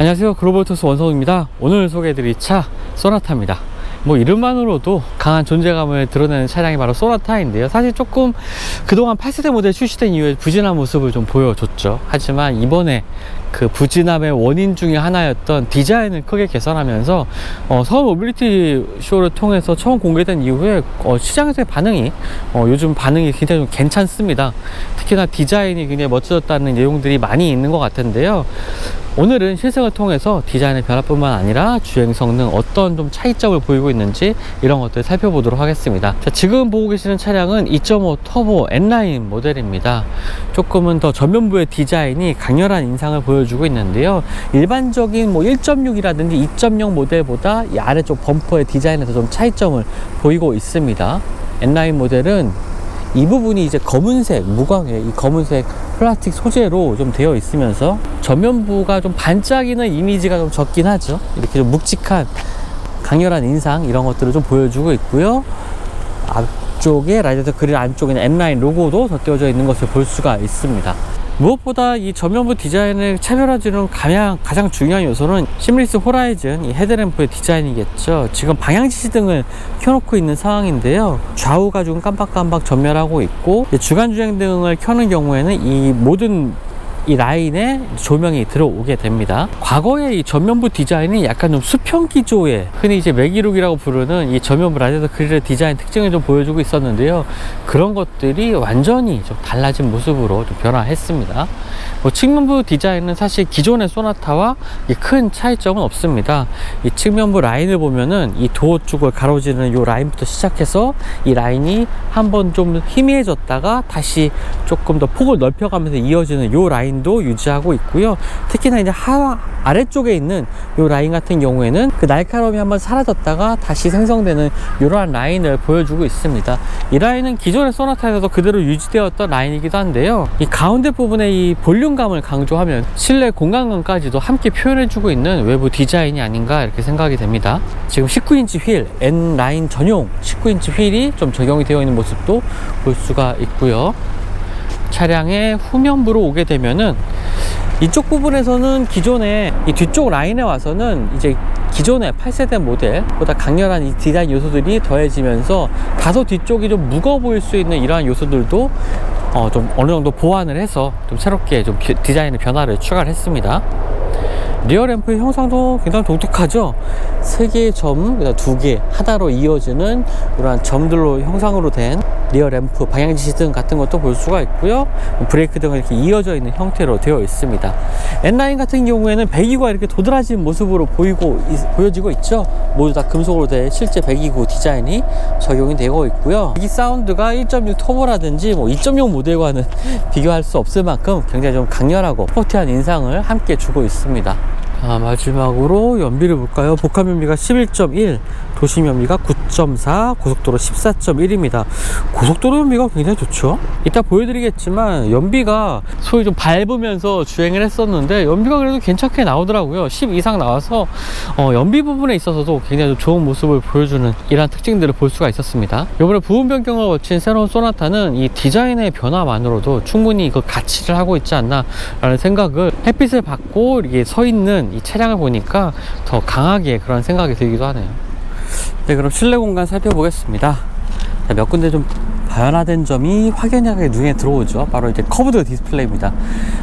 안녕하세요. 글로벌토스 원성입니다. 오늘 소개해드릴 차 소나타입니다. 뭐 이름만으로도 강한 존재감을 드러내는 차량이 바로 소나타인데요. 사실 조금 그동안 8세대 모델 출시된 이후에 부진한 모습을 좀 보여줬죠. 하지만 이번에 그 부진함의 원인 중에 하나였던 디자인을 크게 개선하면서 어, 서울 모빌리티 쇼를 통해서 처음 공개된 이후에 어, 시장에서의 반응이 어, 요즘 반응이 굉장히 좀 괜찮습니다 특히나 디자인이 굉장히 멋져졌다는 내용들이 많이 있는 것 같은데요 오늘은 실생을 통해서 디자인의 변화뿐만 아니라 주행 성능 어떤 좀 차이점을 보이고 있는지 이런 것들 살펴보도록 하겠습니다. 자, 지금 보고 계시는 차량은 2.5 터보 N9 모델입니다. 조금은 더 전면부의 디자인이 강렬한 인상을 보여 주고 있는데요. 일반적인 뭐 1.6이라든지 2.0 모델보다 이 아래쪽 범퍼의 디자인에서 좀 차이점을 보이고 있습니다. N9 모델은 이 부분이 이제 검은색 무광의 이 검은색 플라스틱 소재로 좀 되어 있으면서 전면부가 좀 반짝이는 이미지가 좀 적긴 하죠 이렇게 좀 묵직한 강렬한 인상 이런 것들을 좀 보여주고 있고요 앞쪽에 라이더 그릴 안쪽에는 M9 로고도 덧대어져 있는 것을 볼 수가 있습니다 무엇보다 이 전면부 디자인을 차별화주는 가장, 가장 중요한 요소는 시밀리스 호라이즌 이 헤드램프의 디자인이겠죠. 지금 방향지시등을 켜놓고 있는 상황인데요. 좌우가 좀 깜빡깜빡 전멸하고 있고 주간 주행등을 켜는 경우에는 이 모든 이 라인에 조명이 들어오게 됩니다. 과거의 이 전면부 디자인이 약간 좀 수평 기조의 흔히 이제 매기룩이라고 부르는 이 전면부 라디에서 그릴의 디자인 특징을 좀 보여주고 있었는데요. 그런 것들이 완전히 좀 달라진 모습으로 좀 변화했습니다. 뭐 측면부 디자인은 사실 기존의 소나타와 이큰 차이점은 없습니다. 이 측면부 라인을 보면은 이 도어 쪽을 가로지르는 이 라인부터 시작해서 이 라인이 한번 좀 희미해졌다가 다시 조금 더 폭을 넓혀가면서 이어지는 이 라인 도 유지하고 있고요. 특히나 이제 하 아래쪽에 있는 이 라인 같은 경우에는 그 날카로움이 한번 사라졌다가 다시 생성되는 이러한 라인을 보여주고 있습니다. 이 라인은 기존의 소나타에서도 그대로 유지되었던 라인이기도 한데요. 이 가운데 부분의 이 볼륨감을 강조하면 실내 공간감까지도 함께 표현해주고 있는 외부 디자인이 아닌가 이렇게 생각이 됩니다. 지금 19인치 휠, N 라인 전용 19인치 휠이 좀 적용이 되어 있는 모습도 볼 수가 있고요. 차량의 후면부로 오게 되면은 이쪽 부분에서는 기존의 이 뒤쪽 라인에 와서는 이제 기존의 8세대 모델보다 강렬한 이 디자인 요소들이 더해지면서 다소 뒤쪽이 좀 무거워 보일 수 있는 이러한 요소들도 어, 좀 어느 정도 보완을 해서 좀 새롭게 좀 기- 디자인의 변화를 추가를 했습니다. 리어 램프의 형상도 굉장히 독특하죠. 세 개의 점, 그다음 두 개, 하나로 이어지는 이러한 점들로 형상으로 된 리어 램프, 방향지시 등 같은 것도 볼 수가 있고요. 브레이크 등은 이렇게 이어져 있는 형태로 되어 있습니다. N9 같은 경우에는 배기구가 이렇게 도드라진 모습으로 보이고 있- 보여지고 있죠. 모두 다 금속으로 된 실제 배기구 디자인이 적용이 되고 있고요. 이 사운드가 1.6 터보라든지 뭐 2.0 모델과는 비교할 수 없을 만큼 굉장히 좀 강렬하고 스포티한 인상을 함께 주고 있습니다. 자, 마지막으로 연비를 볼까요? 복합 연비가 11.1, 도심 연비가 9.4, 고속도로 14.1입니다. 고속도로 연비가 굉장히 좋죠? 이따 보여드리겠지만 연비가 소위 좀 밟으면서 주행을 했었는데 연비가 그래도 괜찮게 나오더라고요. 10 이상 나와서 어, 연비 부분에 있어서도 굉장히 좀 좋은 모습을 보여주는 이러한 특징들을 볼 수가 있었습니다. 이번에 부분 변경을 거친 새로운 소나타는 이 디자인의 변화만으로도 충분히 그 가치를 하고 있지 않나라는 생각을 햇빛을 받고 이렇게 서 있는 이 차량을 보니까 더 강하게 그런 생각이 들기도 하네요. 네, 그럼 실내 공간 살펴보겠습니다. 자, 몇 군데 좀 변화된 점이 확연하게 눈에 들어오죠. 바로 이제 커브드 디스플레이입니다.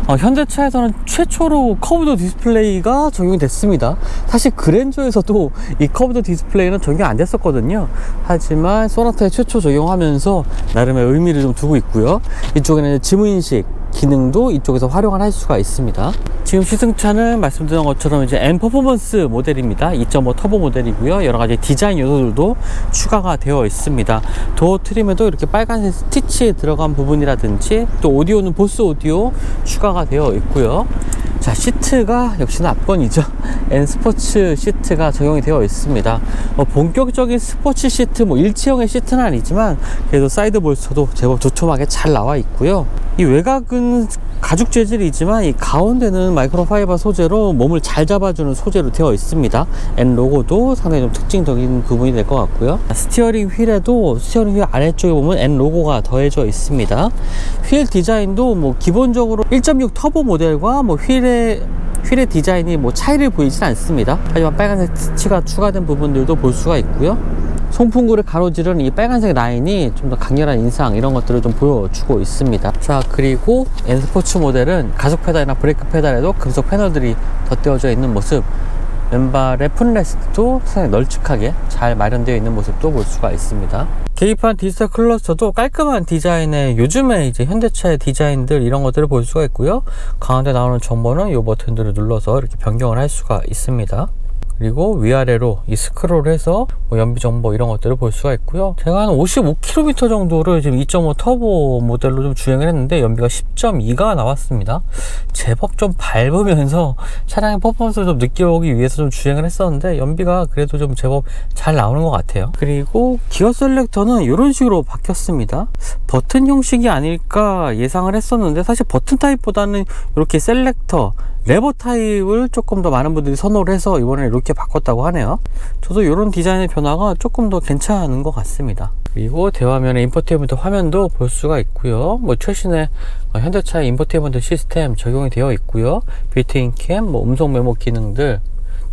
어, 현대차에서는 최초로 커브드 디스플레이가 적용이 됐습니다. 사실 그랜저에서도 이 커브드 디스플레이는 적용 안 됐었거든요. 하지만 소나타에 최초 적용하면서 나름의 의미를 좀 두고 있고요. 이쪽에는 지문인식 기능도 이쪽에서 활용을 할 수가 있습니다. 지금 시승차는 말씀드린 것처럼 이제 N 퍼포먼스 모델입니다. 2.5 터보 모델이고요. 여러 가지 디자인 요소들도 추가가 되어 있습니다. 도어 트림에도 이렇게 빨간색 스티치 들어간 부분이라든지 또 오디오는 보스 오디오 추가가 되어 있고요. 자, 시트가 역시나 압권이죠. N 스포츠 시트가 적용이 되어 있습니다. 뭐 본격적인 스포츠 시트, 뭐 일체형의 시트는 아니지만 그래도 사이드 볼서도 제법 조촐하게 잘 나와 있고요. 이 외곽은 가죽 재질이지만 이 가운데는 마이크로파이버 소재로 몸을 잘 잡아주는 소재로 되어 있습니다. N 로고도 상당히 좀 특징적인 부분이 될 것 같고요. 스티어링 휠에도 스티어링 휠 아래쪽에 보면 N 로고가 더해져 있습니다. 휠 디자인도 뭐 기본적으로 1.6 터보 모델과 뭐 휠의 휠의 디자인이 뭐 차이를 보이진 않습니다. 하지만 빨간색 스티치가 추가된 부분들도 볼 수가 있고요. 송풍구를 가로지르는 이 빨간색 라인이 좀 더 강렬한 인상 이런 것들을 좀 보여주고 있습니다. 자 그리고 N 스포츠 모델은 가속 페달이나 브레이크 페달에도 금속 패널들이 덧대어져 있는 모습 왼발의 풋레스트도 상당히 널찍하게 잘 마련되어 있는 모습도 볼 수가 있습니다. 개입한 디지털 클러스터도 깔끔한 디자인의 요즘에 이제 현대차의 디자인들 이런 것들을 볼 수가 있고요. 가운데 나오는 정보는 이 버튼들을 눌러서 이렇게 변경을 할 수가 있습니다. 그리고 위아래로 이 스크롤을 해서 뭐 연비 정보 이런 것들을 볼 수가 있고요. 제가 한 55km 정도를 지금 2.5 터보 모델로 좀 주행을 했는데 연비가 10.2가 나왔습니다. 제법 좀 밟으면서 차량의 퍼포먼스를 좀 느껴보기 위해서 좀 주행을 했었는데 연비가 그래도 좀 제법 잘 나오는 것 같아요. 그리고 기어 셀렉터는 이런 식으로 바뀌었습니다. 버튼 형식이 아닐까 예상을 했었는데 사실 버튼 타입보다는 이렇게 셀렉터 레버 타입을 조금 더 많은 분들이 선호를 해서 이번에 이렇게 바꿨다고 하네요. 저도 이런 디자인의 변화가 조금 더 괜찮은 것 같습니다. 그리고 대화면의 인포테인먼트 화면도 볼 수가 있고요. 뭐 최신의 현대차의 인포테인먼트 시스템 적용이 되어 있고요. 빌트인 캠, 뭐 음성 메모 기능들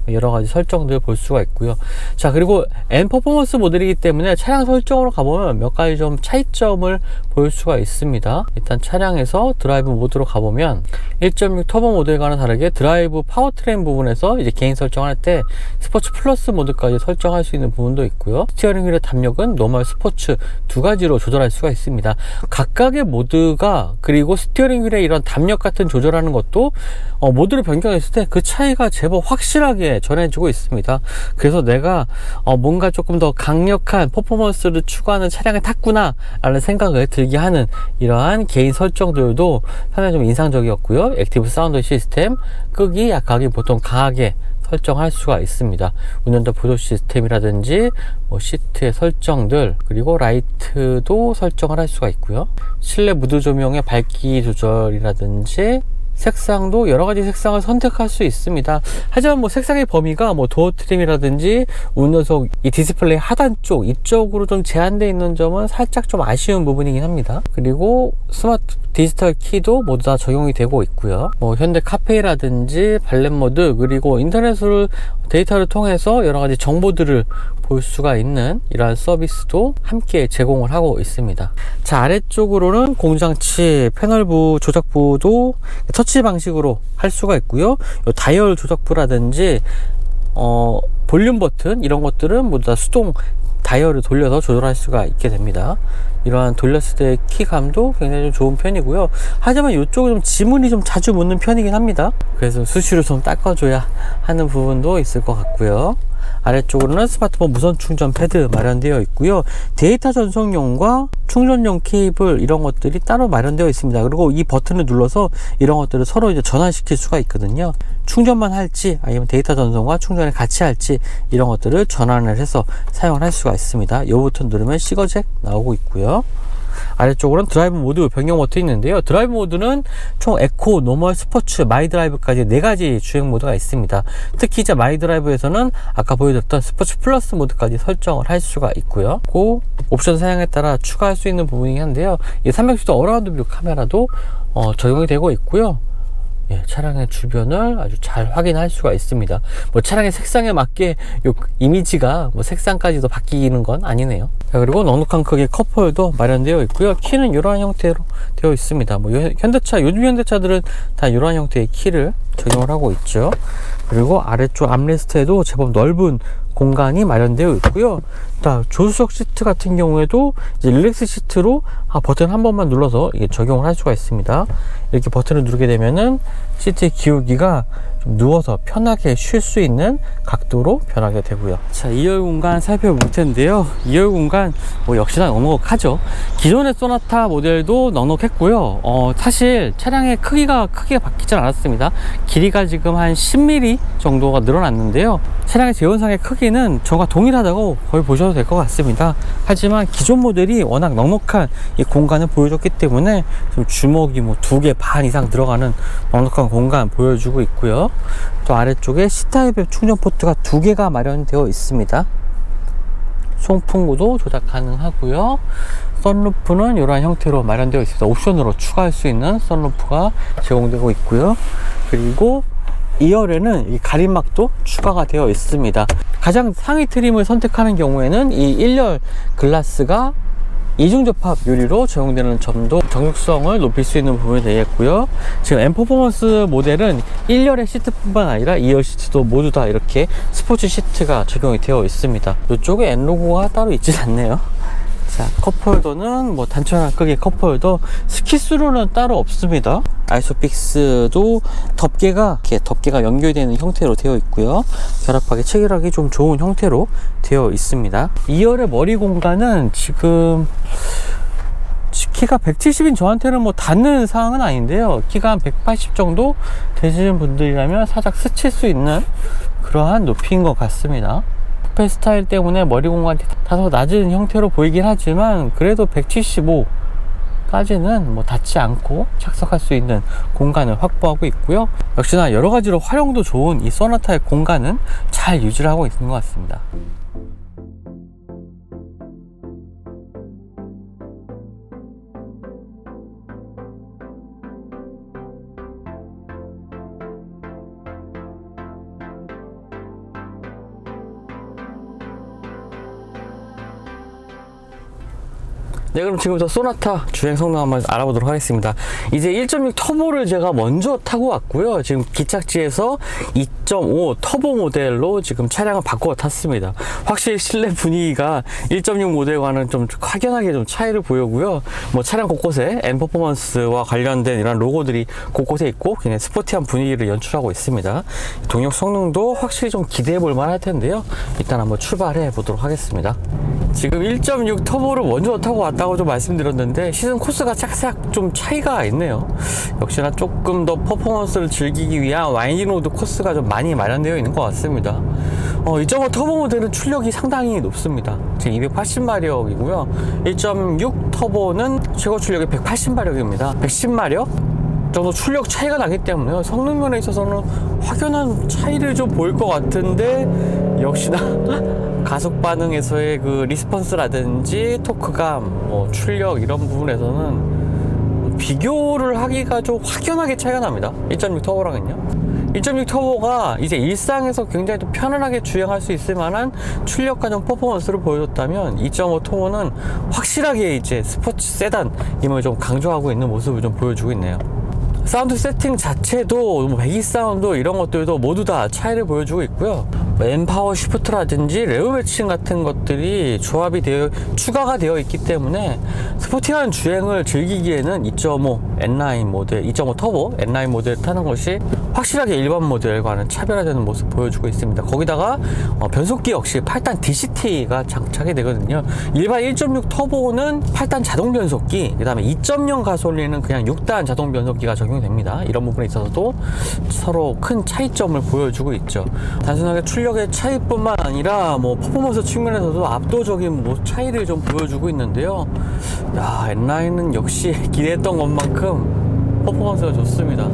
여러 가지 설정들 볼 수가 있고요. 자, 그리고 N 퍼포먼스 모델이기 때문에 차량 설정으로 가보면 몇 가지 좀 차이점을 볼 수가 있습니다. 일단 차량에서 드라이브 모드로 가보면 1.6 터보 모델과는 다르게 드라이브 파워트레인 부분에서 이제 개인 설정할 때 스포츠 플러스 모드까지 설정할 수 있는 부분도 있고요. 스티어링 휠의 담력은 노멀 스포츠 두 가지로 조절할 수가 있습니다. 각각의 모드가 그리고 스티어링 휠의 이런 담력 같은 조절하는 것도 어, 모드를 변경했을 때 그 차이가 제법 확실하게 전해지고 있습니다. 그래서 내가 어, 뭔가 조금 더 강력한 퍼포먼스를 추구하는 차량을 탔구나 라는 생각을 들게 하는 이러한 개인 설정들도 상당히 좀 인상적이었고요. 액티브 사운드 시스템 끄기 약하기 보통 강하게 설정할 수가 있습니다. 운전자 보조 시스템이라든지 뭐 시트의 설정들 그리고 라이트도 설정을 할 수가 있고요. 실내 무드 조명의 밝기 조절이라든지 색상도 여러 가지 색상을 선택할 수 있습니다. 하지만 뭐 색상의 범위가 뭐 도어 트림이라든지 운전석 이 디스플레이 하단 쪽 이쪽으로 좀 제한되어 있는 점은 살짝 좀 아쉬운 부분이긴 합니다. 그리고 스마트 디지털 키도 모두 다 적용이 되고 있고요. 뭐 현대 카페라든지 발렛 모드 그리고 인터넷을 데이터를 통해서 여러 가지 정보들을 볼 수가 있는 이러한 서비스도 함께 제공을 하고 있습니다. 자 아래쪽으로는 공장치 패널부 조작부도 터치 방식으로 할 수가 있고요. 요 다이얼 조작부라든지 어, 볼륨 버튼 이런 것들은 모두 다 수동 다이얼을 돌려서 조절할 수가 있게 됩니다. 이러한 돌렸을 때 키감도 굉장히 좀 좋은 편이고요. 하지만 이쪽은 좀 지문이 좀 자주 묻는 편이긴 합니다. 그래서 수시로 좀 닦아줘야 하는 부분도 있을 것 같고요. 아래쪽으로는 스마트폰 무선 충전 패드 마련되어 있고요. 데이터 전송용과 충전용 케이블 이런 것들이 따로 마련되어 있습니다. 그리고 이 버튼을 눌러서 이런 것들을 서로 이제 전환시킬 수가 있거든요. 충전만 할지 아니면 데이터 전송과 충전을 같이 할지 이런 것들을 전환을 해서 사용을 할 수가 있습니다. 이 버튼 누르면 시거잭 나오고 있고요. 아래쪽으로는 드라이브 모드 변경 버튼이 있는데요. 드라이브 모드는 총 에코, 노멀, 스포츠, 마이 드라이브까지 네 가지 주행 모드가 있습니다. 특히 이제 마이 드라이브에서는 아까 보여줬던 스포츠 플러스 모드까지 설정을 할 수가 있고요. 그 옵션 사양에 따라 추가할 수 있는 부분이긴 한데요. 이 360도 어라운드 뷰 카메라도 어, 적용이 되고 있고요. 예, 차량의 주변을 아주 잘 확인할 수가 있습니다. 뭐 차량의 색상에 맞게 요 이미지가 뭐 색상까지도 바뀌는 건 아니네요. 자, 그리고 넉넉한 크기의 컵홀도 마련되어 있고요. 키는 이러한 형태로 되어 있습니다. 뭐 요- 현대차 요즘 현대차들은 다 이러한 형태의 키를 적용을 하고 있죠. 그리고 아래쪽 암레스트에도 제법 넓은 공간이 마련되어 있고요. 자, 조수석 시트 같은 경우에도 릴렉스 시트로 아, 버튼 한 번만 눌러서 적용을 할 수가 있습니다. 이렇게 버튼을 누르게 되면은 시트의 기울기가 좀 누워서 편하게 쉴 수 있는 각도로 변하게 되고요. 자, 2열 공간 살펴볼 텐데요. 2열 공간 뭐 역시나 넉넉하죠. 기존의 소나타 모델도 넉넉했고요. 어, 사실 차량의 크기가 크게 바뀌진 않았습니다. 길이가 지금 한 10mm 정도가 늘어났는데요. 차량의 재원상의 크기는 저가 동일하다고 거의 보셔도 될 것 같습니다. 하지만 기존 모델이 워낙 넉넉한 이 공간을 보여줬기 때문에 좀 주먹이 뭐 두 개 반 이상 들어가는 넉넉한 공간 보여주고 있고요. 또 아래쪽에 C타입의 충전 포트가 두 개가 마련되어 있습니다. 송풍구도 조작 가능하고요. 썬루프는 이러한 형태로 마련되어 있습니다. 옵션으로 추가할 수 있는 썬루프가 제공되고 있고요. 그리고 2열에는 이 가림막도 추가가 되어 있습니다. 가장 상위 트림을 선택하는 경우에는 이 1열 글라스가 이중 접합 유리로 적용되는 점도 정육성을 높일 수 있는 부분이 되겠고요. 지금 M 퍼포먼스 모델은 1열의 시트뿐만 아니라 2열 시트도 모두 다 이렇게 스포츠 시트가 적용이 되어 있습니다. 이쪽에 N 로고가 따로 있진 않네요. 자, 컵홀더는 뭐 단순한 크기의 컵홀더, 스키스루는 따로 없습니다. 아이소픽스도 덮개가 이렇게 덮개가 연결되는 형태로 되어 있고요. 결합하기 체결하기 좀 좋은 형태로 되어 있습니다. 2열의 머리 공간은 지금 키가 170인 저한테는 뭐 닿는 상황은 아닌데요. 키가 한 180 정도 되시는 분들이라면 살짝 스칠 수 있는 그러한 높이인 것 같습니다. 쿠페 스타일 때문에 머리 공간이 다소 낮은 형태로 보이긴 하지만 그래도 175 까지는 뭐 닿지 않고 착석할 수 있는 공간을 확보하고 있고요. 역시나 여러 가지로 활용도 좋은 이 소나타의 공간은 잘 유지를 하고 있는 것 같습니다. 네, 그럼 지금부터 소나타 주행 성능 한번 알아보도록 하겠습니다. 이제 1.6 터보를 제가 먼저 타고 왔고요. 지금 기착지에서 2.5 터보 모델로 지금 차량을 바꾸어 탔습니다. 확실히 실내 분위기가 1.6 모델과는 좀 확연하게 좀 차이를 보이고요. 뭐 차량 곳곳에 M 퍼포먼스와 관련된 이런 로고들이 곳곳에 있고 굉장히 스포티한 분위기를 연출하고 있습니다. 동력 성능도 확실히 좀 기대해 볼 만할 텐데요. 일단 한번 출발해 보도록 하겠습니다. 지금 1.6 터보를 먼저 타고 왔다고 좀 말씀드렸는데 시즌 코스가 살짝 좀 차이가 있네요. 역시나 조금 더 퍼포먼스를 즐기기 위한 와인딩 로드 코스가 좀 많이 마련되어 있는 것 같습니다. 어, 2.5 터보 모델은 출력이 상당히 높습니다. 지금 280마력이고요. 1.6 터보는 최고 출력이 180마력입니다. 110마력? 정도 출력 차이가 나기 때문에 성능 면에 있어서는 확연한 차이를 좀 보일 것 같은데 역시나 가속 반응에서의 그 리스폰스라든지 토크감, 뭐 출력 이런 부분에서는 비교를 하기가 좀 확연하게 차이가 납니다. 1.6 터보랑은요. 1.6 터보가 이제 일상에서 굉장히 또 편안하게 주행할 수 있을 만한 출력과 좀 퍼포먼스를 보여줬다면 2.5 터보는 확실하게 이제 스포츠 세단임을 좀 강조하고 있는 모습을 좀 보여주고 있네요. 사운드 세팅 자체도 뭐 배기 사운드 이런 것들도 모두 다 차이를 보여주고 있고요. 맨파워 시프트라든지 레오 매칭 같은 것들이 조합이 되어 추가가 되어 있기 때문에 스포티한 주행을 즐기기에는 2.5 N9 모델, 2.5 터보 N9 모델 타는 것이 확실하게 일반 모델과는 차별화되는 모습 보여주고 있습니다. 거기다가 어, 변속기 역시 8단 DCT가 장착이 되거든요. 일반 1.6 터보는 8단 자동 변속기, 그 다음에 2.0 가솔린은 그냥 6단 자동 변속기가 적용됩니다. 이런 부분에 있어서도 서로 큰 차이점을 보여주고 있죠. 단순하게 출 력의 차이뿐만 아니라 뭐 퍼포먼스 측면에서도 압도적인 뭐 차이를 좀 보여주고 있는데요. 야, N9은 역시 기대했던 것만큼 퍼포먼스가 좋습니다.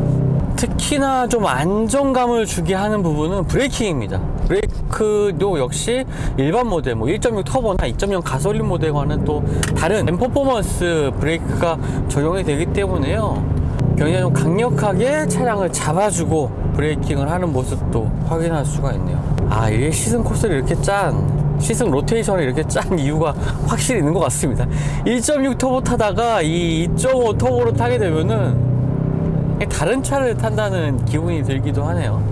특히나 좀 안정감을 주게 하는 부분은 브레이킹입니다. 브레이크도 역시 일반 모델, 뭐 1.6 터보나 2.0 가솔린 모델과는 또 다른 M 퍼포먼스 브레이크가 적용이 되기 때문에요. 굉장히 좀 강력하게 차량을 잡아주고 브레이킹을 하는 모습도 확인할 수가 있네요. 아, 이게 시승 코스를 이렇게 짠 시승 로테이션을 이렇게 짠 이유가 확실히 있는 것 같습니다. 1.6 터보 타다가 이 2.5 터보로 타게 되면은 다른 차를 탄다는 기분이 들기도 하네요.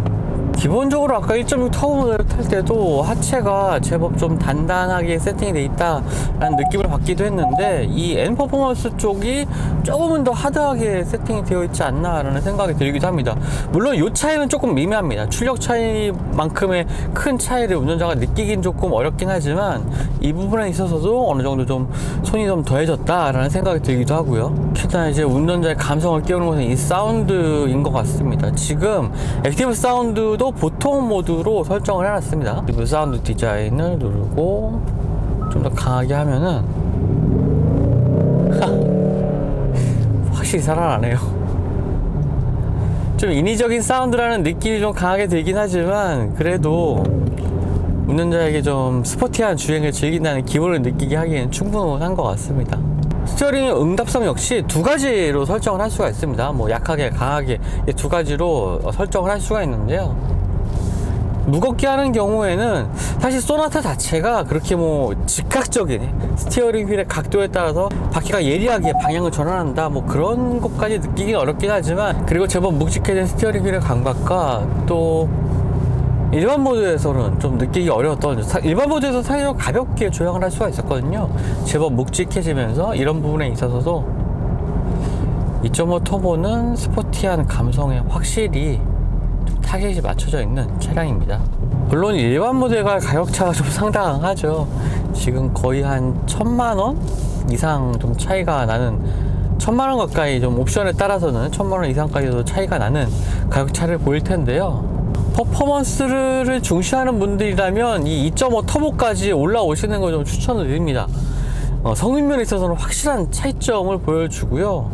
기본적으로 아까 1.6 터보 모델을 탈 때도 하체가 제법 좀 단단하게 세팅이 돼 있다라는 느낌을 받기도 했는데 이 N 퍼포먼스 쪽이 조금은 더 하드하게 세팅이 되어 있지 않나라는 생각이 들기도 합니다. 물론 이 차이는 조금 미미합니다. 출력 차이만큼의 큰 차이를 운전자가 느끼긴 조금 어렵긴 하지만 이 부분에 있어서도 어느 정도 좀 손이 좀 더해졌다라는 생각이 들기도 하고요. 특히나 이제 운전자의 감성을 깨우는 것은 이 사운드인 것 같습니다. 지금 액티브 사운드도 보통 모드로 설정을 해놨습니다. 액티브 사운드 디자인을 누르고 좀 더 강하게 하면은 확실히 살아나네요. 좀 인위적인 사운드라는 느낌이 좀 강하게 들긴 하지만 그래도 운전자에게 좀 스포티한 주행을 즐긴다는 기분을 느끼게 하기에는 충분한 것 같습니다. 스티어링의 응답성 역시 두 가지로 설정을 할 수가 있습니다. 뭐 약하게, 강하게 이두 가지로 어, 설정을 할 수가 있는데요. 무겁게 하는 경우에는 사실 소나타 자체가 그렇게 뭐 즉각적인 스티어링 휠의 각도에 따라서 바퀴가 예리하게 방향을 전환한다 뭐 그런 것까지 느끼기 어렵긴 하지만 그리고 제법 묵직해진 스티어링 휠의 감각과 또 일반 모드에서는 좀 느끼기 어려웠던 사- 일반 모드에서 상당히 가볍게 조향을 할 수가 있었거든요. 제법 묵직해지면서 이런 부분에 있어서도 2.5 터보는 스포티한 감성에 확실히 좀 타겟이 맞춰져 있는 차량입니다. 물론 일반 모델과 가격차가 좀 상당하죠. 지금 거의 한 천만 원 이상 좀 차이가 나는 천만 원 가까이 좀 옵션에 따라서는 천만 원 이상까지도 차이가 나는 가격차를 보일 텐데요. 퍼포먼스를 중시하는 분들이라면 이 2.5 터보까지 올라오시는 거좀 추천을 드립니다. 어, 성능면에 있어서는 확실한 차이점을 보여주고요.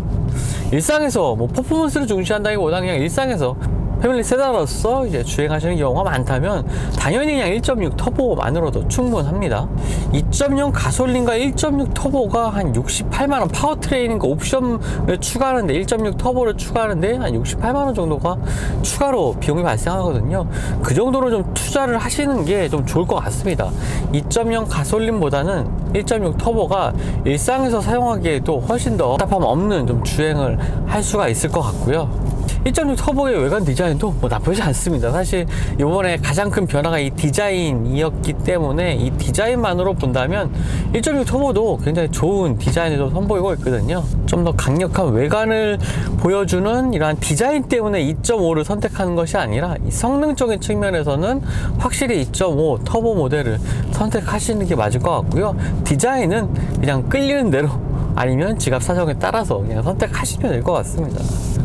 일상에서 뭐 퍼포먼스를 중시한다기보다 그냥 일상에서 패밀리 세단으로서 이제 주행하시는 경우가 많다면 당연히 그냥 1.6 터보만으로도 충분합니다. 2.0 가솔린과 1.6 터보가 한 68만 원 파워트레인과 옵션을 추가하는데 1.6 터보를 추가하는데 한 68만 원 정도가 추가로 비용이 발생하거든요. 그 정도로 좀 투자를 하시는 게 좀 좋을 것 같습니다. 2.0 가솔린보다는 1.6 터보가 일상에서 사용하기에도 훨씬 더 답답함 없는 좀 주행을 할 수가 있을 것 같고요. 1.6 터보의 외관 디자인도 뭐 나쁘지 않습니다. 사실 이번에 가장 큰 변화가 이 디자인이었기 때문에 이 디자인만으로 본다면 1.6 터보도 굉장히 좋은 디자인을 좀 선보이고 있거든요. 좀 더 강력한 외관을 보여주는 이러한 디자인 때문에 2.5를 선택하는 것이 아니라 이 성능적인 측면에서는 확실히 2.5 터보 모델을 선택하시는 게 맞을 것 같고요. 디자인은 그냥 끌리는 대로 아니면 지갑 사정에 따라서 그냥 선택하시면 될 것 같습니다.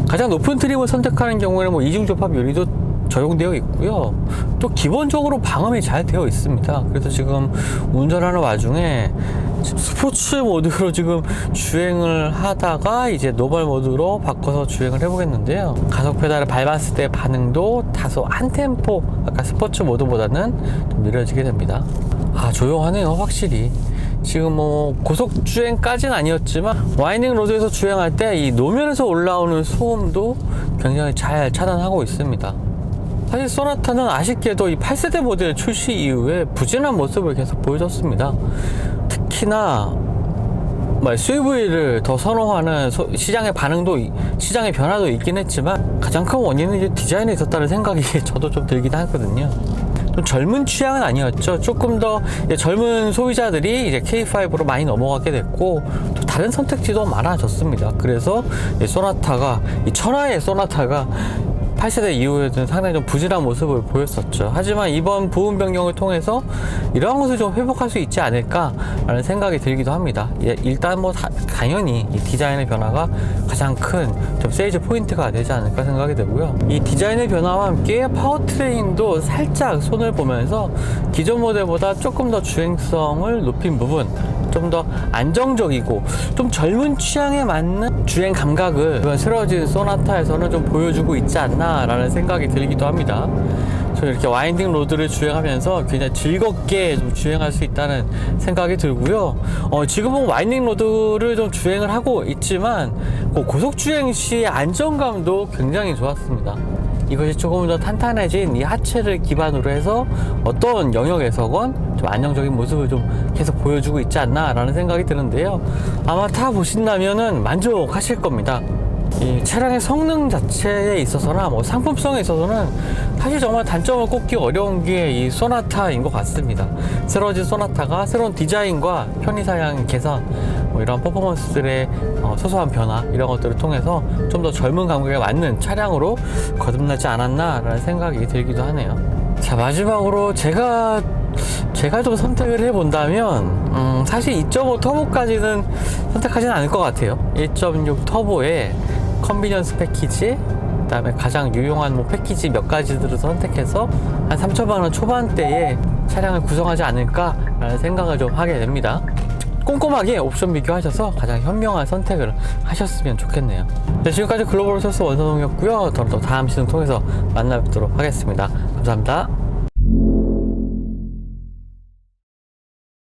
가장 높은 트림을 선택하는 경우에는 뭐 이중 접합 유리도 적용되어 있고요. 또 기본적으로 방음이 잘 되어 있습니다. 그래서 지금 운전하는 와중에 스포츠 모드로 지금 주행을 하다가 이제 노멀 모드로 바꿔서 주행을 해보겠는데요. 가속 페달을 밟았을 때 반응도 다소 한 템포 아까 스포츠 모드보다는 좀 느려지게 됩니다. 아 조용하네요, 확실히. 지금 뭐 고속 주행까지는 아니었지만 와이닝 로드에서 주행할 때 이 노면에서 올라오는 소음도 굉장히 잘 차단하고 있습니다. 사실 소나타는 아쉽게도 이 8세대 모델 출시 이후에 부진한 모습을 계속 보여줬습니다. 특히나 뭐 SUV를 더 선호하는 소- 시장의 반응도 이- 시장의 변화도 있긴 했지만 가장 큰 원인은 디자인에 있었다는 생각이 저도 좀 들긴 하거든요. 좀 젊은 취향은 아니었죠. 조금 더 젊은 소비자들이 이제 K5로 많이 넘어가게 됐고 또 다른 선택지도 많아졌습니다. 그래서 이 소나타가 이 천하의 소나타가 8세대 이후에는 상당히 좀 부진한 모습을 보였었죠. 하지만 이번 부분 변경을 통해서 이러한 것을 좀 회복할 수 있지 않을까라는 생각이 들기도 합니다. 예, 일단 뭐 다- 당연히 이 디자인의 변화가 가장 큰 좀 세일즈 포인트가 되지 않을까 생각이 되고요. 이 디자인의 변화와 함께 파워트레인도 살짝 손을 보면서 기존 모델보다 조금 더 주행성을 높인 부분 좀 더 안정적이고 좀 젊은 취향에 맞는 주행 감각을 이번 새로워진 소나타에서는 좀 보여주고 있지 않나라는 생각이 들기도 합니다. 이렇게 와인딩 로드를 주행하면서 굉장히 즐겁게 좀 주행할 수 있다는 생각이 들고요. 어, 지금은 와인딩 로드를 좀 주행을 하고 있지만 그 고속 주행 시의 안정감도 굉장히 좋았습니다. 이것이 조금 더 탄탄해진 이 하체를 기반으로 해서 어떤 영역에서건 좀 안정적인 모습을 좀 계속 보여주고 있지 않나라는 생각이 드는데요. 아마 타 보신다면은 만족하실 겁니다. 이 차량의 성능 자체에 있어서나 뭐 상품성에 있어서는 사실 정말 단점을 꼽기 어려운 게 이 소나타인 것 같습니다. 새로워진 소나타가 새로운 디자인과 편의사양 개선, 뭐 이런 퍼포먼스들의 어, 소소한 변화 이런 것들을 통해서 좀 더 젊은 감각에 맞는 차량으로 거듭나지 않았나라는 생각이 들기도 하네요. 자 마지막으로 제가 제가 좀 선택을 해본다면 음, 사실 2.5 터보까지는 선택하지는 않을 것 같아요 1.6 터보에 컨비니언스 패키지 그다음에 가장 유용한 뭐 패키지 몇 가지들을 선택해서 한 3천만 원 초반대에 차량을 구성하지 않을까라는 생각을 좀 하게 됩니다. 꼼꼼하게 옵션 비교하셔서 가장 현명한 선택을 하셨으면 좋겠네요. 네, 지금까지 글로벌 소스 원선홍이었고요. 또 다음 시즌 통해서 만나 뵙도록 하겠습니다. 감사합니다